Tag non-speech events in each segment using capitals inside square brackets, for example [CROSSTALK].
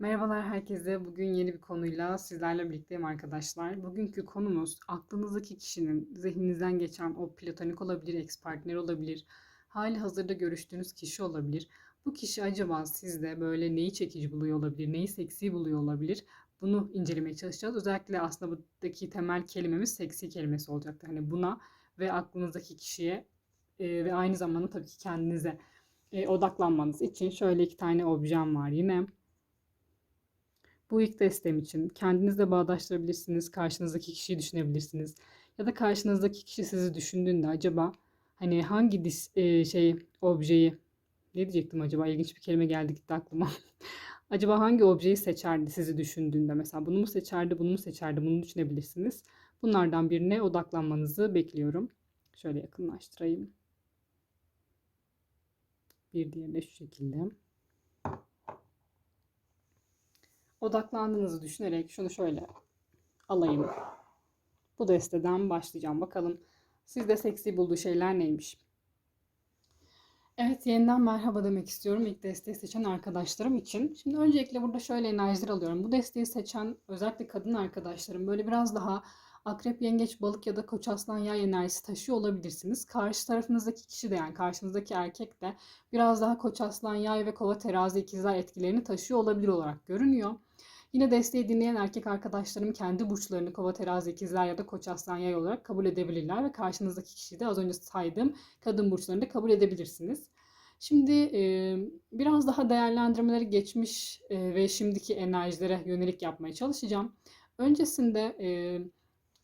Merhabalar herkese. Bugün yeni bir konuyla sizlerle birlikteyim arkadaşlar. Bugünkü konumuz aklınızdaki kişinin zihninizden geçen o platonik olabilir, ex partner olabilir, hali hazırda görüştüğünüz kişi olabilir. Bu kişi acaba sizde böyle neyi çekici buluyor olabilir, neyi seksi buluyor olabilir? Bunu incelemeye çalışacağız. Özellikle aslında buradaki temel kelimemiz seksi kelimesi olacaktır. Hani buna ve aklınızdaki kişiye e, ve aynı zamanda tabii ki kendinize e, odaklanmanız için şöyle iki tane objem var yine. Bu ilk destem için kendinizle bağdaştırabilirsiniz, karşınızdaki kişiyi düşünebilirsiniz. Ya da karşınızdaki kişi sizi düşündüğünde acaba hani hangi dis, e, şey objeyi ne diyecektim acaba ilginç bir kelime geldi gitti aklıma. [LAUGHS] acaba hangi objeyi seçerdi sizi düşündüğünde mesela bunu mu seçerdi, bunu mu seçerdi bunu düşünebilirsiniz. Bunlardan birine odaklanmanızı bekliyorum. Şöyle yakınlaştırayım. Bir diğeri de şu şekilde. Odaklandığınızı düşünerek şunu şöyle alayım. Bu desteden başlayacağım. Bakalım sizde seksi bulduğu şeyler neymiş? Evet yeniden merhaba demek istiyorum ilk desteği seçen arkadaşlarım için. Şimdi öncelikle burada şöyle enerjiler alıyorum. Bu desteği seçen özellikle kadın arkadaşlarım böyle biraz daha akrep, yengeç, balık ya da koç aslan yay enerjisi taşıyor olabilirsiniz. Karşı tarafınızdaki kişi de yani karşınızdaki erkek de biraz daha koç aslan yay ve kova terazi ikizler etkilerini taşıyor olabilir olarak görünüyor. Yine desteği dinleyen erkek arkadaşlarım kendi burçlarını kova terazi ikizler ya da koç aslan yay olarak kabul edebilirler ve karşınızdaki kişiyi de az önce saydığım kadın burçlarını da kabul edebilirsiniz. Şimdi e, biraz daha değerlendirmeleri geçmiş e, ve şimdiki enerjilere yönelik yapmaya çalışacağım. Öncesinde e,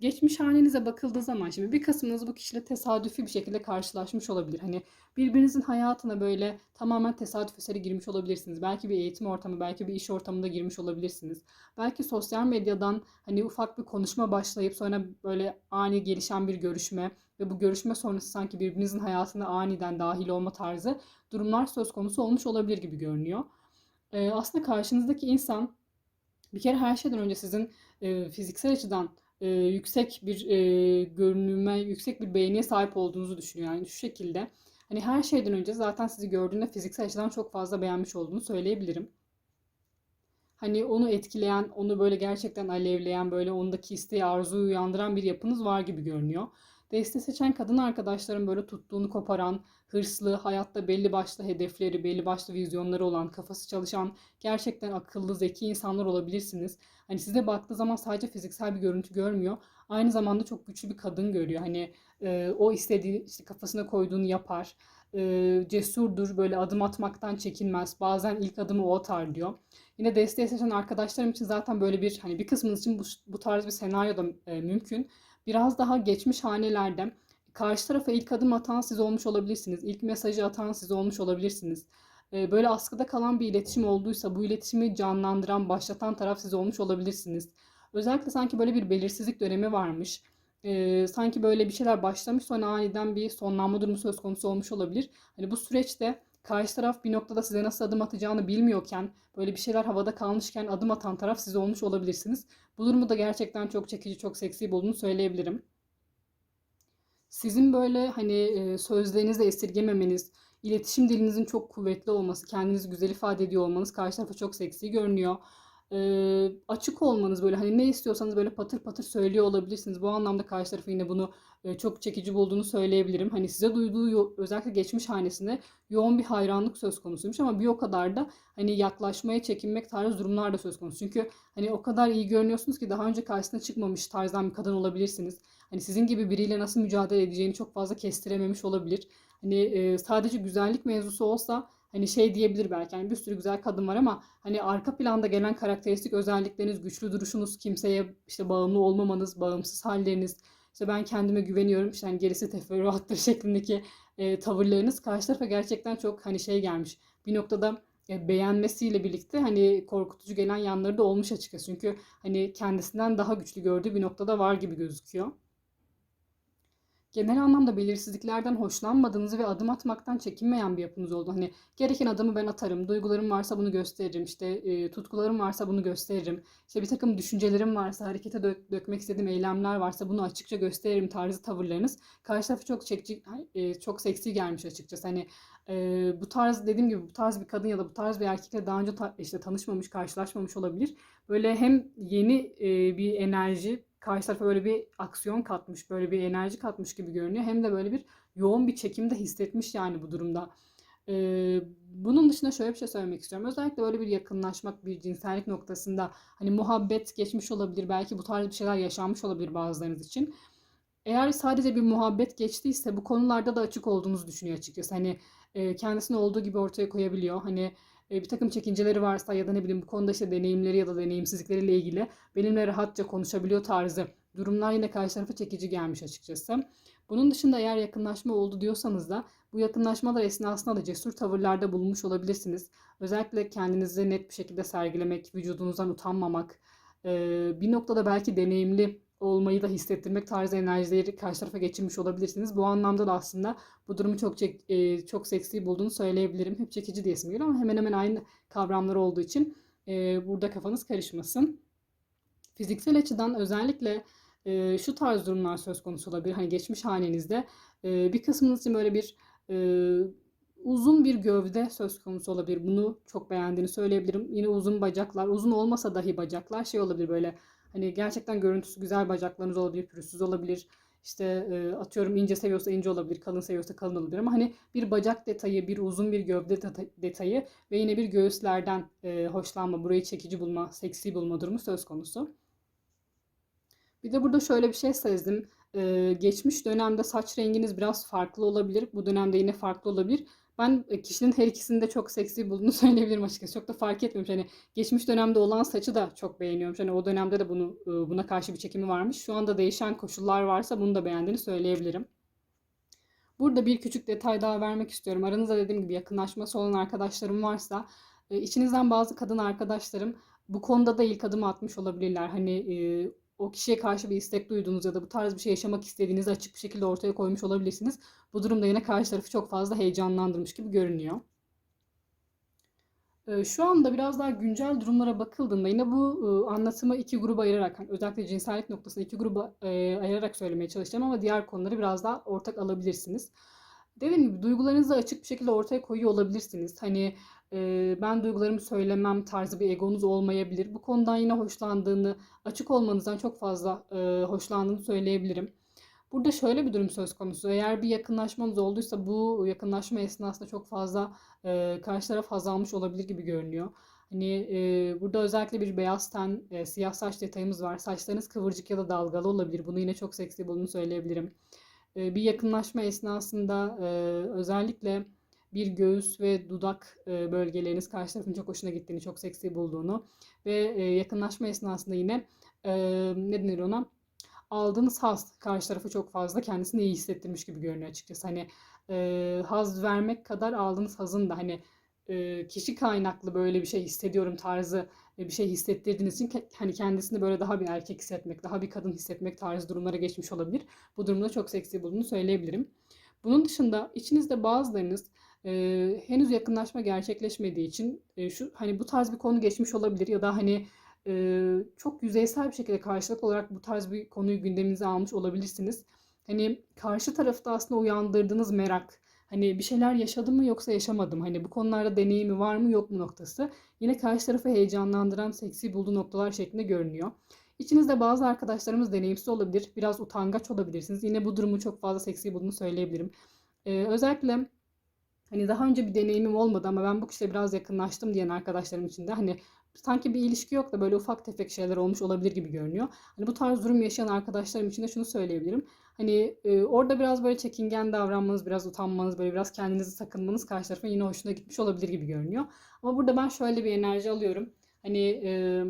geçmiş halinize bakıldığı zaman şimdi bir kısmınız bu kişiyle tesadüfi bir şekilde karşılaşmış olabilir. Hani birbirinizin hayatına böyle tamamen tesadüf eseri girmiş olabilirsiniz. Belki bir eğitim ortamı, belki bir iş ortamında girmiş olabilirsiniz. Belki sosyal medyadan hani ufak bir konuşma başlayıp sonra böyle ani gelişen bir görüşme ve bu görüşme sonrası sanki birbirinizin hayatına aniden dahil olma tarzı durumlar söz konusu olmuş olabilir gibi görünüyor. Ee, aslında karşınızdaki insan bir kere her şeyden önce sizin e, fiziksel açıdan e, yüksek bir e, görünüme, yüksek bir beğeniye sahip olduğunuzu düşünüyor. Yani şu şekilde hani her şeyden önce zaten sizi gördüğünde fiziksel açıdan çok fazla beğenmiş olduğunu söyleyebilirim. Hani onu etkileyen, onu böyle gerçekten alevleyen, böyle ondaki isteği, arzuyu uyandıran bir yapınız var gibi görünüyor. Deste seçen kadın arkadaşlarım böyle tuttuğunu koparan, hırslı, hayatta belli başlı hedefleri, belli başlı vizyonları olan, kafası çalışan, gerçekten akıllı, zeki insanlar olabilirsiniz. Hani size baktığı zaman sadece fiziksel bir görüntü görmüyor. Aynı zamanda çok güçlü bir kadın görüyor. Hani e, o istediği, işte kafasına koyduğunu yapar. E, cesurdur, böyle adım atmaktan çekinmez. Bazen ilk adımı o atar diyor. Yine desteği seçen arkadaşlarım için zaten böyle bir, hani bir kısmınız için bu, bu tarz bir senaryo da e, mümkün biraz daha geçmiş hanelerde karşı tarafa ilk adım atan siz olmuş olabilirsiniz. İlk mesajı atan siz olmuş olabilirsiniz. Ee, böyle askıda kalan bir iletişim olduysa bu iletişimi canlandıran, başlatan taraf siz olmuş olabilirsiniz. Özellikle sanki böyle bir belirsizlik dönemi varmış. Ee, sanki böyle bir şeyler başlamış sonra aniden bir sonlanma durumu söz konusu olmuş olabilir. Hani bu süreçte karşı taraf bir noktada size nasıl adım atacağını bilmiyorken, böyle bir şeyler havada kalmışken adım atan taraf siz olmuş olabilirsiniz. Bu durumu da gerçekten çok çekici, çok seksi bulduğunu söyleyebilirim. Sizin böyle hani e, sözlerinizle esirgememeniz, iletişim dilinizin çok kuvvetli olması, kendinizi güzel ifade ediyor olmanız karşı tarafa çok seksi görünüyor e, açık olmanız böyle hani ne istiyorsanız böyle patır patır söylüyor olabilirsiniz. Bu anlamda karşı tarafı yine bunu çok çekici bulduğunu söyleyebilirim. Hani size duyduğu özellikle geçmiş hanesine yoğun bir hayranlık söz konusuymuş ama bir o kadar da hani yaklaşmaya çekinmek tarzı durumlar da söz konusu. Çünkü hani o kadar iyi görünüyorsunuz ki daha önce karşısına çıkmamış tarzdan bir kadın olabilirsiniz. Hani sizin gibi biriyle nasıl mücadele edeceğini çok fazla kestirememiş olabilir. Hani e, sadece güzellik mevzusu olsa hani şey diyebilir belki hani bir sürü güzel kadın var ama hani arka planda gelen karakteristik özellikleriniz, güçlü duruşunuz, kimseye işte bağımlı olmamanız, bağımsız halleriniz, işte ben kendime güveniyorum, işte hani gerisi teferruattır [LAUGHS] şeklindeki e, tavırlarınız karşı tarafa gerçekten çok hani şey gelmiş. Bir noktada e, beğenmesiyle birlikte hani korkutucu gelen yanları da olmuş açıkçası. Çünkü hani kendisinden daha güçlü gördüğü bir noktada var gibi gözüküyor. Genel anlamda belirsizliklerden hoşlanmadığınız ve adım atmaktan çekinmeyen bir yapınız oldu. Hani gereken adımı ben atarım, duygularım varsa bunu gösteririm, işte e, tutkularım varsa bunu gösteririm, işte bir takım düşüncelerim varsa, harekete dök- dökmek istediğim eylemler varsa bunu açıkça gösteririm tarzı tavırlarınız karşı tarafı çok çekici, e, çok seksi gelmiş açıkçası. Hani e, bu tarz dediğim gibi bu tarz bir kadın ya da bu tarz bir erkekle daha önce ta- işte tanışmamış, karşılaşmamış olabilir. Böyle hem yeni e, bir enerji, karşı tarafa böyle bir aksiyon katmış, böyle bir enerji katmış gibi görünüyor. Hem de böyle bir yoğun bir çekim de hissetmiş yani bu durumda. Ee, bunun dışında şöyle bir şey söylemek istiyorum. Özellikle böyle bir yakınlaşmak, bir cinsellik noktasında hani muhabbet geçmiş olabilir, belki bu tarz bir şeyler yaşanmış olabilir bazılarınız için. Eğer sadece bir muhabbet geçtiyse bu konularda da açık olduğunuzu düşünüyor açıkçası. Hani e, kendisini olduğu gibi ortaya koyabiliyor. Hani e, bir takım çekinceleri varsa ya da ne bileyim bu konuda işte deneyimleri ya da deneyimsizlikleriyle ilgili benimle rahatça konuşabiliyor tarzı durumlar yine karşı tarafa çekici gelmiş açıkçası. Bunun dışında eğer yakınlaşma oldu diyorsanız da bu yakınlaşmalar esnasında da cesur tavırlarda bulunmuş olabilirsiniz. Özellikle kendinizi net bir şekilde sergilemek, vücudunuzdan utanmamak, e, bir noktada belki deneyimli olmayı da hissettirmek tarzı enerjileri karşı tarafa geçirmiş olabilirsiniz. Bu anlamda da aslında bu durumu çok çek, e, çok seksi bulduğunu söyleyebilirim. Hep çekici diyesim geliyor ama hemen hemen aynı kavramlar olduğu için e, burada kafanız karışmasın. Fiziksel açıdan özellikle e, şu tarz durumlar söz konusu olabilir. Hani geçmiş halinizde e, bir kısmınız için böyle bir e, uzun bir gövde söz konusu olabilir. Bunu çok beğendiğini söyleyebilirim. Yine uzun bacaklar, uzun olmasa dahi bacaklar şey olabilir böyle Hani gerçekten görüntüsü güzel bacaklarınız olabilir, pürüzsüz olabilir. İşte e, atıyorum ince seviyorsa ince olabilir, kalın seviyorsa kalın olabilir ama hani bir bacak detayı, bir uzun bir gövde detayı ve yine bir göğüslerden e, hoşlanma, burayı çekici bulma, seksi bulma durumu söz konusu. Bir de burada şöyle bir şey sezdim. E, geçmiş dönemde saç renginiz biraz farklı olabilir. Bu dönemde yine farklı olabilir. Ben e, kişinin her ikisini de çok seksi bulduğunu [LAUGHS] söyleyebilirim açıkçası. Çok da fark etmiyorum. Hani geçmiş dönemde olan saçı da çok beğeniyorum. Hani o dönemde de bunu e, buna karşı bir çekimi varmış. Şu anda değişen koşullar varsa bunu da beğendiğini söyleyebilirim. Burada bir küçük detay daha vermek istiyorum. Aranızda dediğim gibi yakınlaşması olan arkadaşlarım varsa e, içinizden bazı kadın arkadaşlarım bu konuda da ilk adım atmış olabilirler. Hani o kişiye karşı bir istek duyduğunuz ya da bu tarz bir şey yaşamak istediğinizi açık bir şekilde ortaya koymuş olabilirsiniz. Bu durumda yine karşı tarafı çok fazla heyecanlandırmış gibi görünüyor. Ee, şu anda biraz daha güncel durumlara bakıldığında yine bu e, anlatımı iki gruba ayırarak, hani özellikle cinsellik noktasında iki gruba e, ayırarak söylemeye çalışacağım ama diğer konuları biraz daha ortak alabilirsiniz. Dediğim gibi duygularınızı açık bir şekilde ortaya koyuyor olabilirsiniz. Hani ben duygularımı söylemem tarzı bir egonuz olmayabilir. Bu konudan yine hoşlandığını, açık olmanızdan çok fazla hoşlandığını söyleyebilirim. Burada şöyle bir durum söz konusu. Eğer bir yakınlaşmanız olduysa bu yakınlaşma esnasında çok fazla e, karşı taraf haz almış olabilir gibi görünüyor. Hani e, burada özellikle bir beyaz ten, e, siyah saç detayımız var. Saçlarınız kıvırcık ya da dalgalı olabilir. Bunu yine çok seksi bulduğunu söyleyebilirim. E, bir yakınlaşma esnasında e, özellikle bir göğüs ve dudak e, bölgeleriniz karşı tarafın çok hoşuna gittiğini, çok seksi bulduğunu ve e, yakınlaşma esnasında yine e, ne denir ona? Aldığınız haz karşı tarafı çok fazla kendisini iyi hissettirmiş gibi görünüyor açıkçası. Hani haz vermek kadar aldığınız hazın da hani kişi kaynaklı böyle bir şey hissediyorum tarzı bir şey hissettirdiğiniz için hani kendisini böyle daha bir erkek hissetmek, daha bir kadın hissetmek tarzı durumlara geçmiş olabilir. Bu durumda çok seksi bulduğunu söyleyebilirim. Bunun dışında içinizde bazılarınız e, henüz yakınlaşma gerçekleşmediği için e, şu hani bu tarz bir konu geçmiş olabilir ya da hani e, çok yüzeysel bir şekilde karşılık olarak bu tarz bir konuyu gündeminize almış olabilirsiniz. Hani karşı tarafta aslında uyandırdığınız merak, hani bir şeyler yaşadım mı yoksa yaşamadım, hani bu konularda deneyimi var mı yok mu noktası yine karşı tarafı heyecanlandıran, seksi bulduğu noktalar şeklinde görünüyor. İçinizde bazı arkadaşlarımız deneyimsiz olabilir, biraz utangaç olabilirsiniz. Yine bu durumu çok fazla seksi bulduğunu söyleyebilirim. Ee, özellikle hani daha önce bir deneyimim olmadı ama ben bu kişiyle biraz yakınlaştım diyen arkadaşlarım için de hani sanki bir ilişki yok da böyle ufak tefek şeyler olmuş olabilir gibi görünüyor. Hani bu tarz durum yaşayan arkadaşlarım için de şunu söyleyebilirim. Hani e, orada biraz böyle çekingen davranmanız, biraz utanmanız, böyle biraz kendinizi sakınmanız karşı tarafın yine hoşuna gitmiş olabilir gibi görünüyor. Ama burada ben şöyle bir enerji alıyorum. Hani e,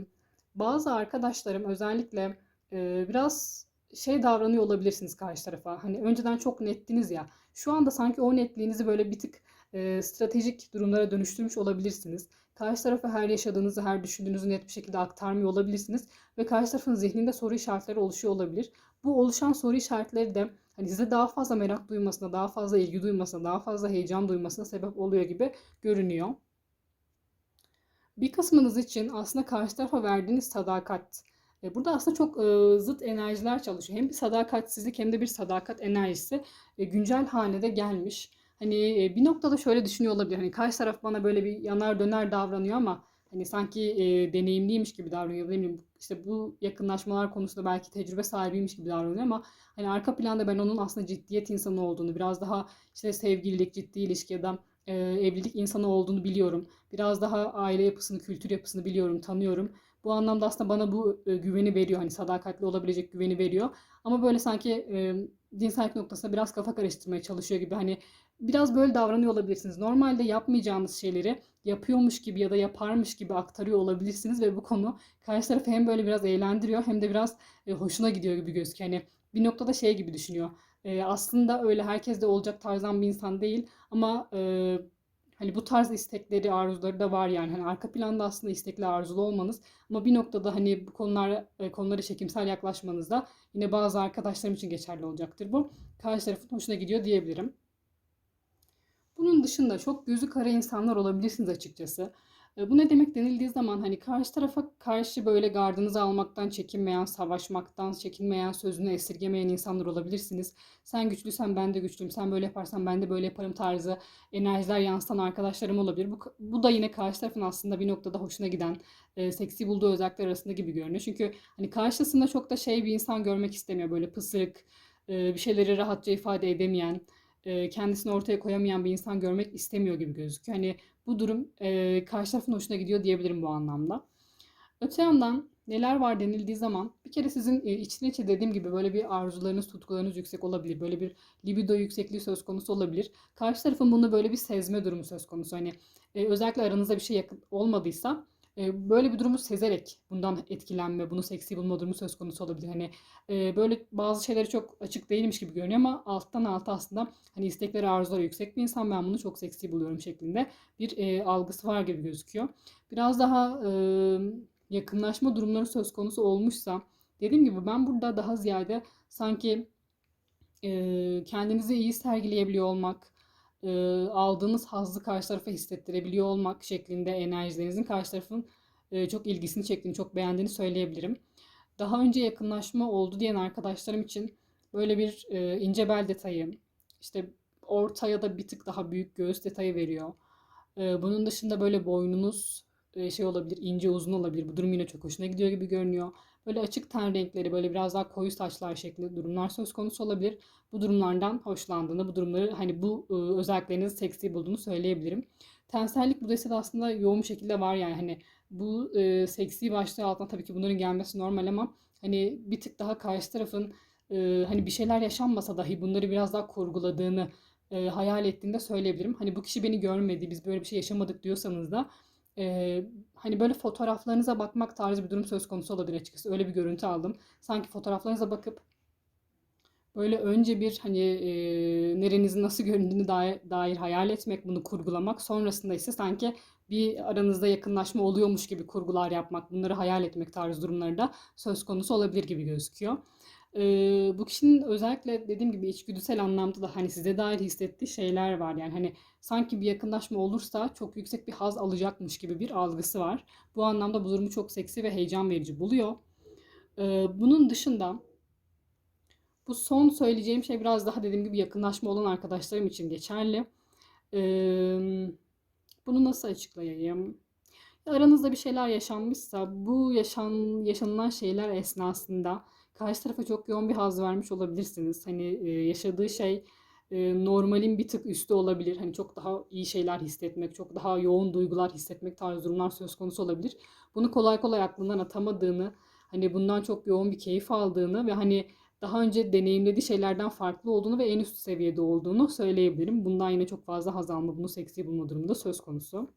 bazı arkadaşlarım özellikle e, biraz şey davranıyor olabilirsiniz karşı tarafa. Hani önceden çok nettiniz ya. Şu anda sanki o netliğinizi böyle bir tık e, stratejik durumlara dönüştürmüş olabilirsiniz. Karşı tarafa her yaşadığınızı, her düşündüğünüzü net bir şekilde aktarmıyor olabilirsiniz. Ve karşı tarafın zihninde soru işaretleri oluşuyor olabilir. Bu oluşan soru işaretleri de hani size daha fazla merak duymasına, daha fazla ilgi duymasına, daha fazla heyecan duymasına sebep oluyor gibi görünüyor. Bir kısmınız için aslında karşı tarafa verdiğiniz sadakat. E, Burada aslında çok e, zıt enerjiler çalışıyor. Hem bir sadakatsizlik hem de bir sadakat enerjisi e, güncel hanede gelmiş. Hani bir noktada şöyle düşünüyor olabilir. Hani karşı taraf bana böyle bir yanar döner davranıyor ama hani sanki deneyimliymiş gibi davranıyor. Ne bileyim işte bu yakınlaşmalar konusunda belki tecrübe sahibiymiş gibi davranıyor ama hani arka planda ben onun aslında ciddiyet insanı olduğunu, biraz daha işte sevgililik, ciddi ilişki ya da evlilik insanı olduğunu biliyorum. Biraz daha aile yapısını, kültür yapısını biliyorum, tanıyorum. Bu anlamda aslında bana bu e, güveni veriyor. Hani sadakatli olabilecek güveni veriyor. Ama böyle sanki e, cinsellik noktasında biraz kafa karıştırmaya çalışıyor gibi. Hani biraz böyle davranıyor olabilirsiniz. Normalde yapmayacağınız şeyleri yapıyormuş gibi ya da yaparmış gibi aktarıyor olabilirsiniz ve bu konu karşı tarafı hem böyle biraz eğlendiriyor hem de biraz e, hoşuna gidiyor gibi gözüküyor. Hani bir noktada şey gibi düşünüyor. E, aslında öyle herkes de olacak tarzdan bir insan değil ama e, hani bu tarz istekleri, arzuları da var yani. Hani arka planda aslında istekli, arzulu olmanız ama bir noktada hani bu konulara e, konulara çekimsel yaklaşmanız da yine bazı arkadaşlarım için geçerli olacaktır bu. Karşı tarafın hoşuna gidiyor diyebilirim. Bunun dışında çok gözü kara insanlar olabilirsiniz açıkçası. E, Bu ne demek denildiği zaman hani karşı tarafa karşı böyle gardınızı almaktan çekinmeyen, savaşmaktan çekinmeyen, sözünü esirgemeyen insanlar olabilirsiniz. Sen güçlüysen ben de güçlüyüm, sen böyle yaparsan ben de böyle yaparım tarzı enerjiler yansıtan arkadaşlarım olabilir. Bu, bu da yine karşı tarafın aslında bir noktada hoşuna giden, e, seksi bulduğu özellikler arasında gibi görünüyor. Çünkü hani karşısında çok da şey bir insan görmek istemiyor. Böyle pısırık, e, bir şeyleri rahatça ifade edemeyen, e, kendisini ortaya koyamayan bir insan görmek istemiyor gibi gözüküyor. Hani bu durum e, karşı tarafın hoşuna gidiyor diyebilirim bu anlamda. Öte yandan neler var denildiği zaman bir kere sizin e, içten içe dediğim gibi böyle bir arzularınız, tutkularınız yüksek olabilir. Böyle bir libido yüksekliği söz konusu olabilir. Karşı tarafın bunu böyle bir sezme durumu söz konusu. Hani e, özellikle aranızda bir şey yakın olmadıysa e, böyle bir durumu sezerek bundan etkilenme, bunu seksi bulma durumu söz konusu olabilir. Hani e, böyle bazı şeyleri çok açık değilmiş gibi görünüyor ama alttan alta aslında hani istekleri, arzuları yüksek bir insan ben bunu çok seksi buluyorum şeklinde bir e, algısı var gibi gözüküyor. Biraz daha e, yakınlaşma durumları söz konusu olmuşsa dediğim gibi ben burada daha ziyade sanki kendinizi iyi sergileyebiliyor olmak, e, aldığınız hazzı karşı tarafa hissettirebiliyor olmak şeklinde enerjilerinizin karşı tarafın e, çok ilgisini çektiğini, çok beğendiğini söyleyebilirim. Daha önce yakınlaşma oldu diyen arkadaşlarım için böyle bir e, ince bel detayı, işte ortaya da bir tık daha büyük göğüs detayı veriyor. E, bunun dışında böyle boynunuz e, şey olabilir, ince uzun olabilir. Bu durum yine çok hoşuna gidiyor gibi görünüyor. Böyle açık ten renkleri, böyle biraz daha koyu saçlar şeklinde durumlar söz konusu olabilir. Bu durumlardan hoşlandığını, bu durumları hani bu e, özelliklerinizi seksi bulduğunu söyleyebilirim. Tensellik bu desede aslında yoğun bir şekilde var yani hani bu e, seksi başlığı altına tabii ki bunların gelmesi normal ama hani bir tık daha karşı tarafın e, hani bir şeyler yaşanmasa dahi bunları biraz daha kurguladığını e, hayal ettiğinde söyleyebilirim. Hani bu kişi beni görmedi, biz böyle bir şey yaşamadık diyorsanız da e, hani böyle fotoğraflarınıza bakmak tarzı bir durum söz konusu olabilir açıkçası. Öyle bir görüntü aldım. Sanki fotoğraflarınıza bakıp böyle önce bir hani e, nerenizin nasıl göründüğünü dair, dair hayal etmek, bunu kurgulamak. Sonrasında ise sanki bir aranızda yakınlaşma oluyormuş gibi kurgular yapmak, bunları hayal etmek tarzı durumları da söz konusu olabilir gibi gözüküyor. Ee, bu kişinin özellikle dediğim gibi içgüdüsel anlamda da hani size dair hissettiği şeyler var. Yani hani sanki bir yakınlaşma olursa çok yüksek bir haz alacakmış gibi bir algısı var. Bu anlamda bu durumu çok seksi ve heyecan verici buluyor. Ee, bunun dışında bu son söyleyeceğim şey biraz daha dediğim gibi yakınlaşma olan arkadaşlarım için geçerli. Ee, bunu nasıl açıklayayım? Aranızda bir şeyler yaşanmışsa bu yaşan yaşanılan şeyler esnasında karşı tarafa çok yoğun bir haz vermiş olabilirsiniz. Hani e, yaşadığı şey e, normalin bir tık üstü olabilir. Hani çok daha iyi şeyler hissetmek, çok daha yoğun duygular hissetmek tarzı durumlar söz konusu olabilir. Bunu kolay kolay aklından atamadığını, hani bundan çok yoğun bir keyif aldığını ve hani daha önce deneyimlediği şeylerden farklı olduğunu ve en üst seviyede olduğunu söyleyebilirim. Bundan yine çok fazla haz alma, bunu seksi bulma durumunda söz konusu.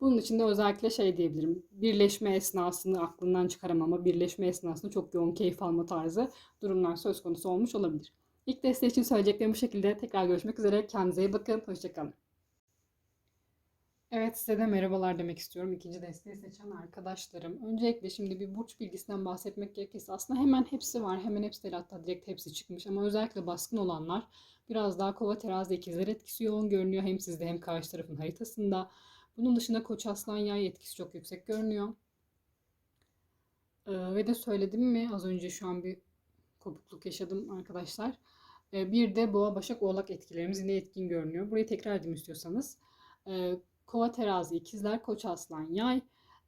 Bunun için de özellikle şey diyebilirim. Birleşme esnasını aklından çıkaramama, birleşme esnasında çok yoğun keyif alma tarzı durumlar söz konusu olmuş olabilir. İlk desteği için söyleyeceklerim bu şekilde. Tekrar görüşmek üzere. Kendinize iyi bakın. Hoşçakalın. Evet size de merhabalar demek istiyorum. İkinci desteği seçen arkadaşlarım. Öncelikle şimdi bir burç bilgisinden bahsetmek gerekirse aslında hemen hepsi var. Hemen hepsi değil hatta direkt hepsi çıkmış. Ama özellikle baskın olanlar biraz daha kova terazi ikizler etkisi yoğun görünüyor. Hem sizde hem karşı tarafın haritasında. Bunun dışında koç aslan yay etkisi çok yüksek görünüyor. Ee, ve de söyledim mi az önce şu an bir kopukluk yaşadım arkadaşlar. Ee, bir de boğa başak oğlak etkilerimiz yine etkin görünüyor. Burayı tekrar edeyim istiyorsanız. Ee, Kova terazi, ikizler, koç aslan, yay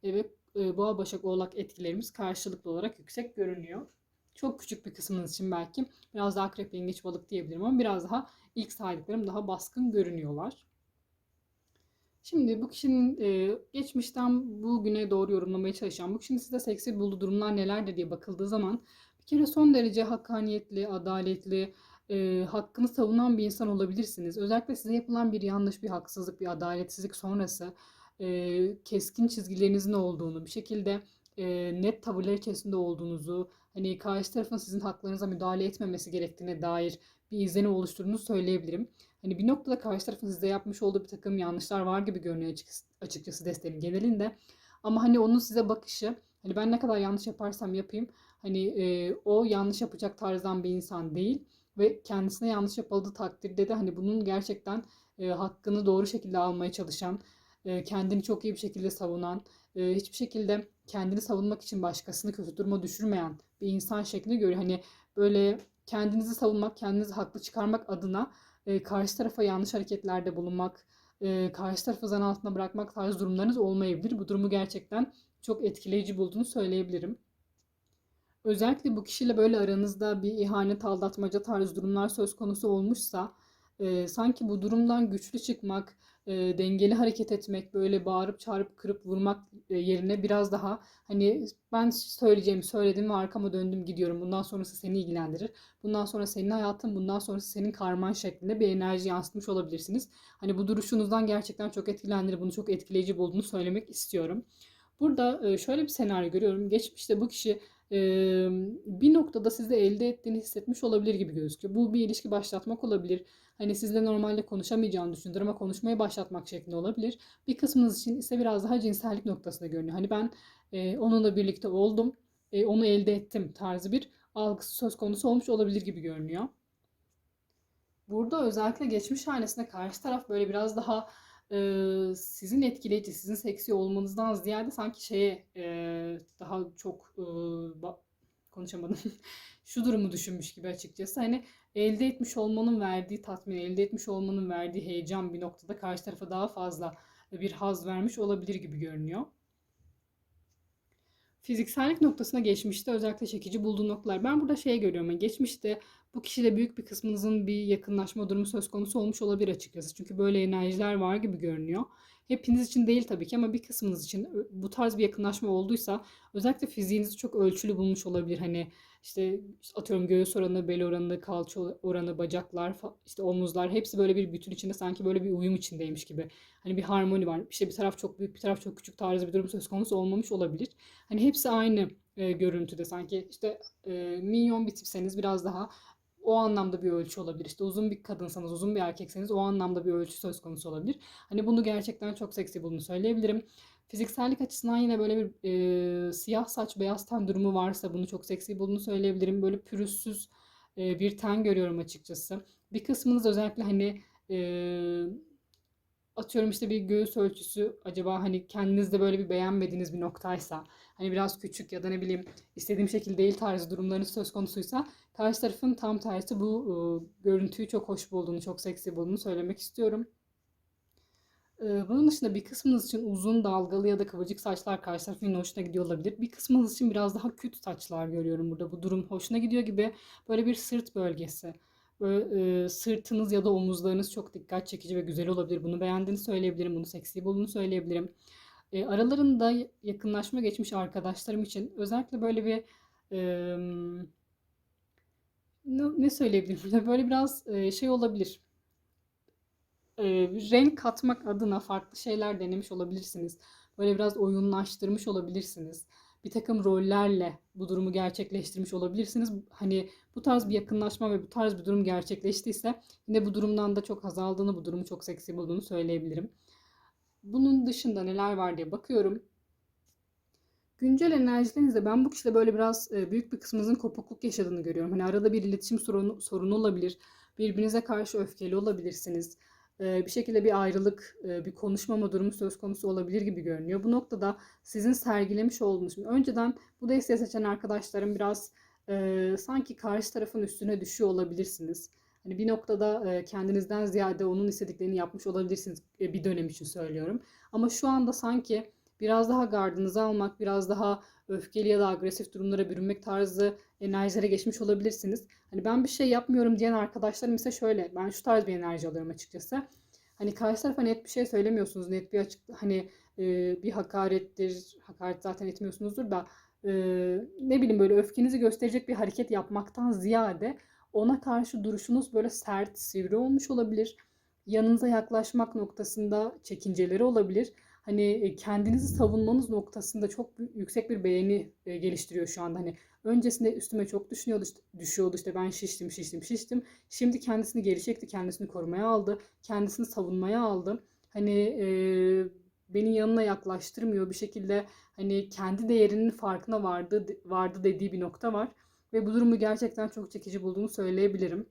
e, ve e, boğa başak oğlak etkilerimiz karşılıklı olarak yüksek görünüyor. Çok küçük bir kısmınız için belki biraz daha akrep, yengeç, balık diyebilirim ama biraz daha ilk saydıklarım daha baskın görünüyorlar. Şimdi bu kişinin e, geçmişten bugüne doğru yorumlamaya çalışan bu kişinin size seksi bulduğu durumlar nelerdir diye bakıldığı zaman bir kere son derece hakkaniyetli, adaletli, e, hakkını savunan bir insan olabilirsiniz. Özellikle size yapılan bir yanlış, bir haksızlık, bir adaletsizlik sonrası e, keskin çizgilerinizin olduğunu, bir şekilde e, net tavırlar içerisinde olduğunuzu, hani karşı tarafın sizin haklarınıza müdahale etmemesi gerektiğine dair bir izlenim oluşturduğunu söyleyebilirim. Hani bir noktada karşı tarafın size yapmış olduğu bir takım yanlışlar var gibi görünüyor açıkçası, desteğin genelinde. Ama hani onun size bakışı, hani ben ne kadar yanlış yaparsam yapayım, hani e, o yanlış yapacak tarzdan bir insan değil ve kendisine yanlış yapıldığı takdirde de hani bunun gerçekten e, hakkını doğru şekilde almaya çalışan, e, kendini çok iyi bir şekilde savunan, e, hiçbir şekilde kendini savunmak için başkasını kötü duruma düşürmeyen bir insan şeklinde görüyor. Hani böyle kendinizi savunmak, kendinizi haklı çıkarmak adına e, karşı tarafa yanlış hareketlerde bulunmak, e, karşı tarafı zan altında bırakmak tarzı durumlarınız olmayabilir. Bu durumu gerçekten çok etkileyici bulduğunu söyleyebilirim. Özellikle bu kişiyle böyle aranızda bir ihanet, aldatmaca tarzı durumlar söz konusu olmuşsa e, sanki bu durumdan güçlü çıkmak, e, dengeli hareket etmek, böyle bağırıp çağırıp kırıp vurmak e, yerine biraz daha hani ben söyleyeceğimi söyledim ve arkama döndüm gidiyorum. Bundan sonrası seni ilgilendirir. Bundan sonra senin hayatın, bundan sonrası senin karman şeklinde bir enerji yansıtmış olabilirsiniz. Hani bu duruşunuzdan gerçekten çok etkilendirir. Bunu çok etkileyici bulduğunu söylemek istiyorum. Burada e, şöyle bir senaryo görüyorum. Geçmişte bu kişi bir noktada sizde elde ettiğini hissetmiş olabilir gibi gözüküyor. Bu bir ilişki başlatmak olabilir. Hani sizle normalde konuşamayacağını düşündür ama konuşmaya başlatmak şeklinde olabilir. Bir kısmınız için ise biraz daha cinsellik noktasında görünüyor. Hani ben e, onunla birlikte oldum, e, onu elde ettim tarzı bir algısı söz konusu olmuş olabilir gibi görünüyor. Burada özellikle geçmiş hanesinde karşı taraf böyle biraz daha e, sizin etkileyici, sizin seksi olmanızdan ziyade sanki şeye e, daha çok e, konuşamadım. [LAUGHS] Şu durumu düşünmüş gibi açıkçası. Hani elde etmiş olmanın verdiği tatmin, elde etmiş olmanın verdiği heyecan bir noktada karşı tarafa daha fazla bir haz vermiş olabilir gibi görünüyor. Fiziksellik noktasına geçmişte özellikle çekici bulduğu noktalar. Ben burada şey görüyorum. Yani geçmişte bu kişiyle büyük bir kısmınızın bir yakınlaşma durumu söz konusu olmuş olabilir açıkçası. Çünkü böyle enerjiler var gibi görünüyor. Hepiniz için değil tabii ki ama bir kısmınız için bu tarz bir yakınlaşma olduysa özellikle fiziğinizi çok ölçülü bulmuş olabilir. Hani işte atıyorum göğüs oranı, bel oranı, kalça oranı, bacaklar, işte omuzlar hepsi böyle bir bütün içinde sanki böyle bir uyum içindeymiş gibi. Hani bir harmoni var. İşte bir taraf çok büyük, bir taraf çok küçük tarzı bir durum söz konusu olmamış olabilir. Hani hepsi aynı e, görüntüde sanki işte e, minyon bir tipseniz biraz daha o anlamda bir ölçü olabilir. İşte uzun bir kadınsanız, uzun bir erkekseniz o anlamda bir ölçü söz konusu olabilir. Hani bunu gerçekten çok seksi bulduğunu söyleyebilirim. Fiziksellik açısından yine böyle bir e, siyah saç, beyaz ten durumu varsa bunu çok seksi bulduğunu söyleyebilirim. Böyle pürüzsüz e, bir ten görüyorum açıkçası. Bir kısmınız özellikle hani e, atıyorum işte bir göğüs ölçüsü acaba hani kendinizde böyle bir beğenmediğiniz bir noktaysa hani biraz küçük ya da ne bileyim istediğim şekilde değil tarzı durumlarınız söz konusuysa karşı tarafın tam tersi bu e, görüntüyü çok hoş bulduğunu, çok seksi bulduğunu söylemek istiyorum. E, bunun dışında bir kısmınız için uzun, dalgalı ya da kıvırcık saçlar karşı tarafın hoşuna gidiyor olabilir. Bir kısmınız için biraz daha küt saçlar görüyorum burada. Bu durum hoşuna gidiyor gibi böyle bir sırt bölgesi Böyle, e, sırtınız ya da omuzlarınız çok dikkat çekici ve güzel olabilir. Bunu beğendiğini söyleyebilirim. Bunu seksi bulduğunu söyleyebilirim. E, aralarında yakınlaşma geçmiş arkadaşlarım için özellikle böyle bir e, ne, ne söyleyebilirim? [LAUGHS] Böyle biraz e, şey olabilir. E, renk katmak adına farklı şeyler denemiş olabilirsiniz. Böyle biraz oyunlaştırmış olabilirsiniz bir takım rollerle bu durumu gerçekleştirmiş olabilirsiniz. Hani bu tarz bir yakınlaşma ve bu tarz bir durum gerçekleştiyse yine bu durumdan da çok haz aldığını, bu durumu çok seksi bulduğunu söyleyebilirim. Bunun dışında neler var diye bakıyorum. Güncel enerjilerinizde ben bu kişide böyle biraz e, büyük bir kısmınızın kopukluk yaşadığını görüyorum. Hani arada bir iletişim sorunu, sorunu olabilir. Birbirinize karşı öfkeli olabilirsiniz. E, bir şekilde bir ayrılık, e, bir konuşmama durumu söz konusu olabilir gibi görünüyor. Bu noktada sizin sergilemiş olduğunuz, önceden bu desteği seçen arkadaşlarım biraz e, sanki karşı tarafın üstüne düşüyor olabilirsiniz. Hani bir noktada e, kendinizden ziyade onun istediklerini yapmış olabilirsiniz e, bir dönem için söylüyorum. Ama şu anda sanki biraz daha gardınızı almak, biraz daha öfkeli ya da agresif durumlara bürünmek tarzı enerjilere geçmiş olabilirsiniz. Hani ben bir şey yapmıyorum diyen arkadaşlarım ise şöyle, ben şu tarz bir enerji alıyorum açıkçası. Hani karşı tarafa net bir şey söylemiyorsunuz, net bir açık, hani e, bir hakarettir, hakaret zaten etmiyorsunuzdur da e, ne bileyim böyle öfkenizi gösterecek bir hareket yapmaktan ziyade ona karşı duruşunuz böyle sert, sivri olmuş olabilir. Yanınıza yaklaşmak noktasında çekinceleri olabilir hani e, kendinizi savunmanız noktasında çok yüksek bir beğeni e, geliştiriyor şu anda. Hani öncesinde üstüme çok düşünüyordu, düşüyordu işte ben şiştim, şiştim, şiştim. Şimdi kendisini geri çekti, kendisini korumaya aldı, kendisini savunmaya aldı. Hani e, beni yanına yaklaştırmıyor bir şekilde hani kendi değerinin farkına vardı vardı dediği bir nokta var ve bu durumu gerçekten çok çekici bulduğumu söyleyebilirim.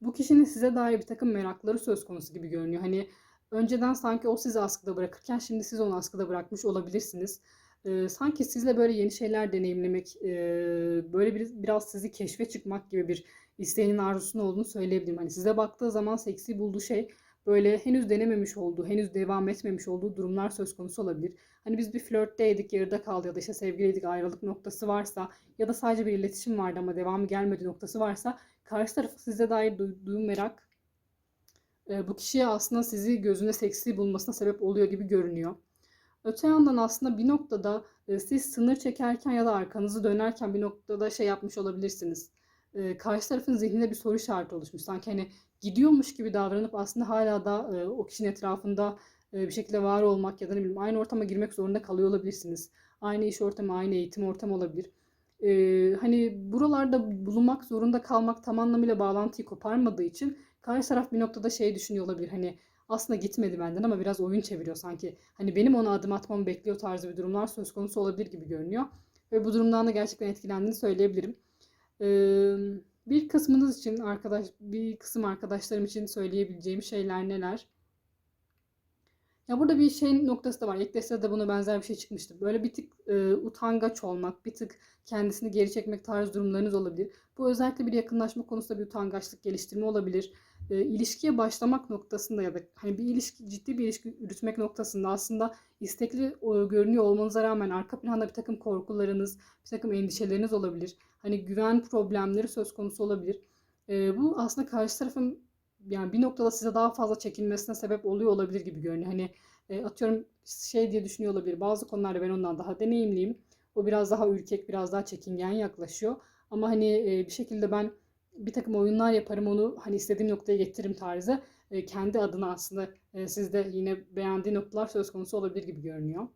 Bu kişinin size dair bir takım merakları söz konusu gibi görünüyor. Hani önceden sanki o sizi askıda bırakırken şimdi siz onu askıda bırakmış olabilirsiniz. Ee, sanki sizle böyle yeni şeyler deneyimlemek, e, böyle bir, biraz sizi keşfe çıkmak gibi bir isteğinin arzusunun olduğunu söyleyebilirim. Hani size baktığı zaman seksi bulduğu şey böyle henüz denememiş olduğu, henüz devam etmemiş olduğu durumlar söz konusu olabilir. Hani biz bir flörtteydik, yarıda kaldı ya da işte sevgiliydik, ayrılık noktası varsa ya da sadece bir iletişim vardı ama devamı gelmedi noktası varsa karşı tarafı size dair duyduğu merak e, bu kişiye aslında sizi gözünde seksi bulmasına sebep oluyor gibi görünüyor. Öte yandan aslında bir noktada e, siz sınır çekerken ya da arkanızı dönerken bir noktada şey yapmış olabilirsiniz. E, karşı tarafın zihninde bir soru işareti oluşmuş. Sanki hani gidiyormuş gibi davranıp aslında hala da o kişinin etrafında bir şekilde var olmak ya da ne bileyim aynı ortama girmek zorunda kalıyor olabilirsiniz. Aynı iş ortamı, aynı eğitim ortamı olabilir. E, hani buralarda bulunmak zorunda kalmak tam anlamıyla bağlantıyı koparmadığı için Karşı taraf bir noktada şey düşünüyor olabilir. Hani aslında gitmedi benden ama biraz oyun çeviriyor sanki. Hani benim ona adım atmamı bekliyor tarzı bir durumlar söz konusu olabilir gibi görünüyor. Ve bu durumdan da gerçekten etkilendiğini söyleyebilirim. Ee, bir kısmınız için arkadaş, bir kısım arkadaşlarım için söyleyebileceğim şeyler neler? Ya burada bir şey noktası da var. İlk destede de buna benzer bir şey çıkmıştı. Böyle bir tık e, utangaç olmak, bir tık kendisini geri çekmek tarzı durumlarınız olabilir. Bu özellikle bir yakınlaşma konusunda bir utangaçlık geliştirme olabilir. E, ilişkiye başlamak noktasında ya da hani bir ilişki ciddi bir ilişki yürütmek noktasında aslında istekli e, görünüyor olmanıza rağmen arka planda bir takım korkularınız, bir takım endişeleriniz olabilir. Hani güven problemleri söz konusu olabilir. E, bu aslında karşı tarafın yani bir noktada size daha fazla çekinmesine sebep oluyor olabilir gibi görünüyor. Hani e, atıyorum şey diye düşünüyor olabilir. Bazı konularda ben ondan daha deneyimliyim. O biraz daha ürkek, biraz daha çekingen yaklaşıyor. Ama hani e, bir şekilde ben bir takım oyunlar yaparım onu hani istediğim noktaya getiririm tarzı. E, kendi adına aslında e, sizde yine beğendiği noktalar söz konusu olabilir gibi görünüyor.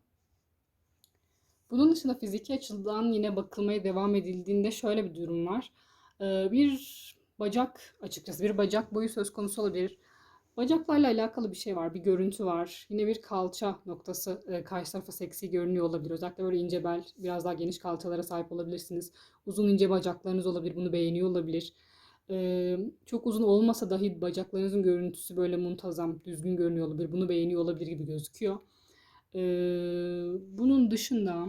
Bunun dışında fiziki açıdan yine bakılmaya devam edildiğinde şöyle bir durum var. E, bir bacak açıkçası bir bacak boyu söz konusu olabilir. Bacaklarla alakalı bir şey var, bir görüntü var. Yine bir kalça noktası e, karşı tarafa seksi görünüyor olabilir. Özellikle böyle ince bel, biraz daha geniş kalçalara sahip olabilirsiniz. Uzun ince bacaklarınız olabilir, bunu beğeniyor olabilir. E, çok uzun olmasa dahi bacaklarınızın görüntüsü böyle muntazam, düzgün görünüyor olabilir. Bunu beğeniyor olabilir gibi gözüküyor. E, bunun dışında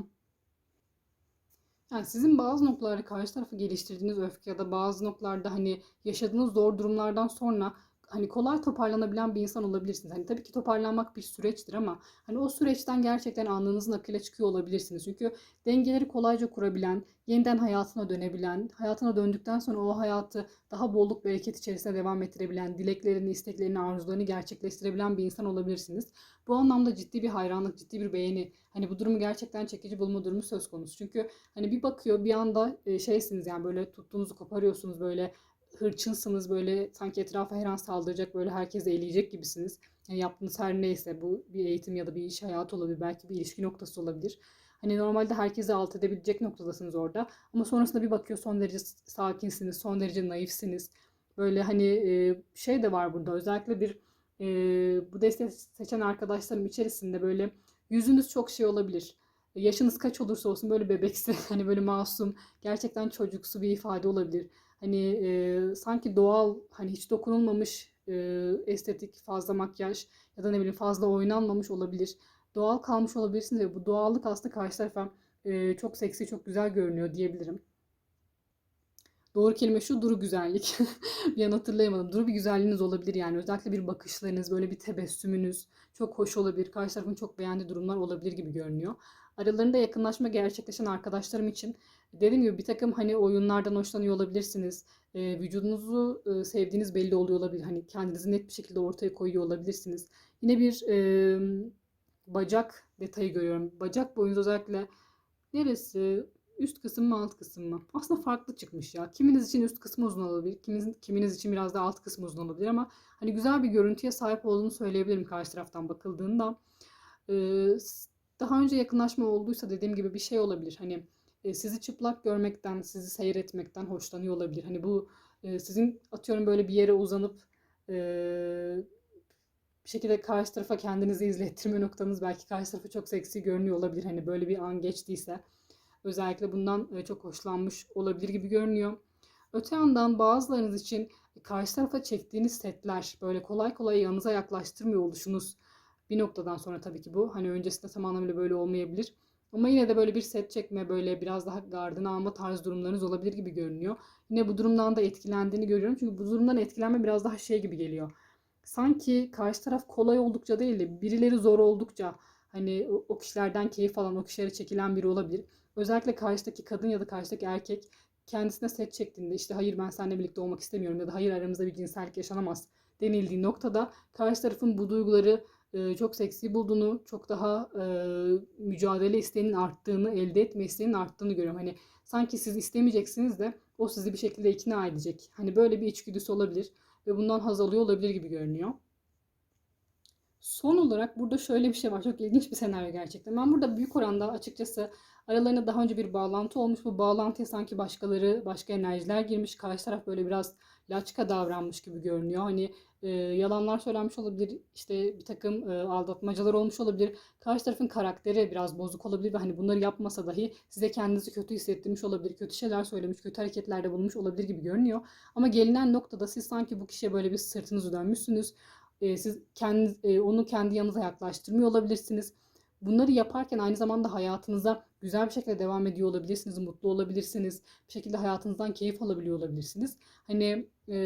yani sizin bazı noktalarda karşı tarafı geliştirdiğiniz öfke ya da bazı noktalarda hani yaşadığınız zor durumlardan sonra hani kolay toparlanabilen bir insan olabilirsiniz. Hani tabii ki toparlanmak bir süreçtir ama hani o süreçten gerçekten alnınızın akıyla çıkıyor olabilirsiniz. Çünkü dengeleri kolayca kurabilen, yeniden hayatına dönebilen, hayatına döndükten sonra o hayatı daha bolluk bereket içerisinde devam ettirebilen, dileklerini, isteklerini, arzularını gerçekleştirebilen bir insan olabilirsiniz. Bu anlamda ciddi bir hayranlık, ciddi bir beğeni, hani bu durumu gerçekten çekici bulma durumu söz konusu. Çünkü hani bir bakıyor bir anda şeysiniz yani böyle tuttuğunuzu koparıyorsunuz böyle hırçınsınız böyle sanki etrafa her an saldıracak böyle herkese eleyecek gibisiniz. Yani yaptığınız her neyse bu bir eğitim ya da bir iş hayatı olabilir belki bir ilişki noktası olabilir. Hani normalde herkese alt edebilecek noktadasınız orada. Ama sonrasında bir bakıyor son derece sakinsiniz, son derece naifsiniz. Böyle hani şey de var burada özellikle bir e, bu desteği seçen arkadaşlarım içerisinde böyle yüzünüz çok şey olabilir. Yaşınız kaç olursa olsun böyle bebeksi, [LAUGHS] hani böyle masum, gerçekten çocuksu bir ifade olabilir. Hani e, sanki doğal, hani hiç dokunulmamış e, estetik, fazla makyaj ya da ne bileyim fazla oynanmamış olabilir. Doğal kalmış olabilirsiniz ve bu doğallık aslında karşı tarafa e, çok seksi, çok güzel görünüyor diyebilirim. Doğru kelime şu duru güzellik. [LAUGHS] bir an hatırlayamadım. Duru bir güzelliğiniz olabilir yani. Özellikle bir bakışlarınız, böyle bir tebessümünüz çok hoş olabilir. Karşı tarafın çok beğendiği durumlar olabilir gibi görünüyor. Aralarında yakınlaşma gerçekleşen arkadaşlarım için dediğim gibi bir takım hani oyunlardan hoşlanıyor olabilirsiniz. E, vücudunuzu e, sevdiğiniz belli oluyor olabilir. Hani kendinizi net bir şekilde ortaya koyuyor olabilirsiniz. Yine bir e, bacak detayı görüyorum. Bacak boyunuz özellikle neresi? Üst kısım mı alt kısım mı? Aslında farklı çıkmış ya. Kiminiz için üst kısmı uzun olabilir. Kiminiz, kiminiz için biraz daha alt kısmı uzun olabilir ama hani güzel bir görüntüye sahip olduğunu söyleyebilirim karşı taraftan bakıldığında. Ee, daha önce yakınlaşma olduysa dediğim gibi bir şey olabilir. Hani e, sizi çıplak görmekten, sizi seyretmekten hoşlanıyor olabilir. Hani bu e, sizin atıyorum böyle bir yere uzanıp e, bir şekilde karşı tarafa kendinizi izlettirme noktanız belki karşı tarafa çok seksi görünüyor olabilir. Hani böyle bir an geçtiyse özellikle bundan e, çok hoşlanmış olabilir gibi görünüyor. Öte yandan bazılarınız için karşı tarafa çektiğiniz setler böyle kolay kolay yanınıza yaklaştırmıyor oluşunuz bir noktadan sonra tabii ki bu. Hani öncesinde tam anlamıyla böyle olmayabilir. Ama yine de böyle bir set çekme, böyle biraz daha gardını alma tarz durumlarınız olabilir gibi görünüyor. Yine bu durumdan da etkilendiğini görüyorum. Çünkü bu durumdan etkilenme biraz daha şey gibi geliyor. Sanki karşı taraf kolay oldukça değil de birileri zor oldukça hani o kişilerden keyif alan, o kişilere çekilen biri olabilir. Özellikle karşıdaki kadın ya da karşıdaki erkek kendisine set çektiğinde işte hayır ben seninle birlikte olmak istemiyorum ya da hayır aramızda bir cinsellik yaşanamaz denildiği noktada karşı tarafın bu duyguları e, çok seksi bulduğunu, çok daha e, mücadele isteğinin arttığını, elde etme isteğinin arttığını görüyorum. Hani sanki siz istemeyeceksiniz de o sizi bir şekilde ikna edecek. Hani böyle bir içgüdüsü olabilir ve bundan haz alıyor olabilir gibi görünüyor. Son olarak burada şöyle bir şey var. Çok ilginç bir senaryo gerçekten. Ben burada büyük oranda açıkçası aralarında daha önce bir bağlantı olmuş. Bu bağlantıya sanki başkaları, başka enerjiler girmiş. Karşı taraf böyle biraz laçka davranmış gibi görünüyor. Hani e, yalanlar söylenmiş olabilir. işte bir takım e, aldatmacalar olmuş olabilir. Karşı tarafın karakteri biraz bozuk olabilir ve hani bunları yapmasa dahi size kendinizi kötü hissettirmiş olabilir. Kötü şeyler söylemiş, kötü hareketlerde bulunmuş olabilir gibi görünüyor. Ama gelinen noktada siz sanki bu kişiye böyle bir sırtınızı dönmüşsünüz. E, siz kendi, e, onu kendi yanınıza yaklaştırmıyor olabilirsiniz. Bunları yaparken aynı zamanda hayatınıza güzel bir şekilde devam ediyor olabilirsiniz, mutlu olabilirsiniz, bir şekilde hayatınızdan keyif alabiliyor olabilirsiniz. Hani e,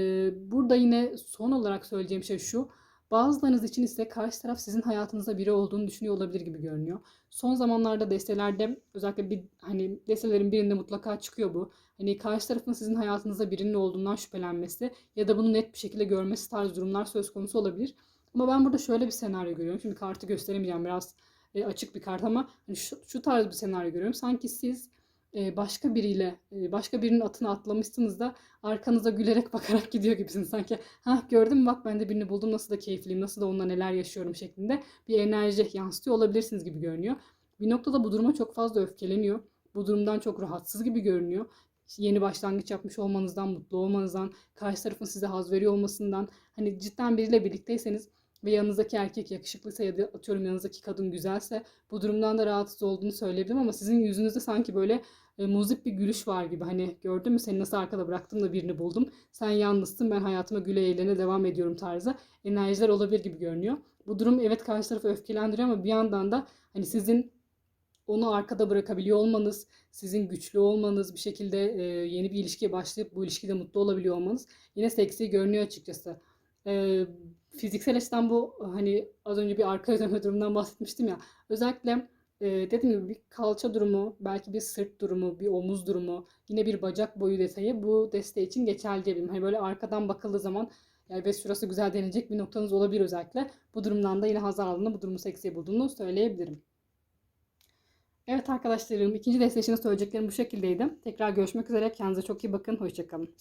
burada yine son olarak söyleyeceğim şey şu. Bazılarınız için ise karşı taraf sizin hayatınızda biri olduğunu düşünüyor olabilir gibi görünüyor. Son zamanlarda destelerde özellikle bir hani destelerin birinde mutlaka çıkıyor bu. Hani karşı tarafın sizin hayatınızda birinin olduğundan şüphelenmesi ya da bunu net bir şekilde görmesi tarz durumlar söz konusu olabilir. Ama ben burada şöyle bir senaryo görüyorum. Şimdi kartı gösteremeyeceğim biraz e, açık bir kart ama hani şu, şu tarz bir senaryo görüyorum. Sanki siz e, başka biriyle, e, başka birinin atını atlamışsınız da arkanıza gülerek [LAUGHS] bakarak gidiyor gibisiniz. Sanki ha gördün mü bak ben de birini buldum nasıl da keyifliyim, nasıl da onunla neler yaşıyorum şeklinde bir enerji yansıtıyor olabilirsiniz gibi görünüyor. Bir noktada bu duruma çok fazla öfkeleniyor. Bu durumdan çok rahatsız gibi görünüyor. Yeni başlangıç yapmış olmanızdan, mutlu olmanızdan, karşı tarafın size haz veriyor olmasından, hani cidden biriyle birlikteyseniz ve yanınızdaki erkek yakışıklıysa ya da atıyorum yanınızdaki kadın güzelse bu durumdan da rahatsız olduğunu söyleyebilirim ama sizin yüzünüzde sanki böyle e, muzip bir gülüş var gibi. Hani gördün mü seni nasıl arkada bıraktım da birini buldum. Sen yalnızsın ben hayatıma güle eğlene devam ediyorum tarzı enerjiler olabilir gibi görünüyor. Bu durum evet karşı tarafı öfkelendiriyor ama bir yandan da hani sizin onu arkada bırakabiliyor olmanız, sizin güçlü olmanız, bir şekilde e, yeni bir ilişkiye başlayıp bu ilişkide mutlu olabiliyor olmanız yine seksi görünüyor açıkçası. E, fiziksel açıdan bu hani az önce bir arka dönme durumundan bahsetmiştim ya. Özellikle e, dediğim gibi bir kalça durumu, belki bir sırt durumu, bir omuz durumu, yine bir bacak boyu detayı bu desteği için geçerli diyebilirim. Hani böyle arkadan bakıldığı zaman yani ve şurası güzel denecek bir noktanız olabilir özellikle. Bu durumdan da yine hazır aldığını, bu durumu seksi bulduğunu söyleyebilirim. Evet arkadaşlarım ikinci desteği için söyleyeceklerim bu şekildeydi. Tekrar görüşmek üzere. Kendinize çok iyi bakın. Hoşçakalın.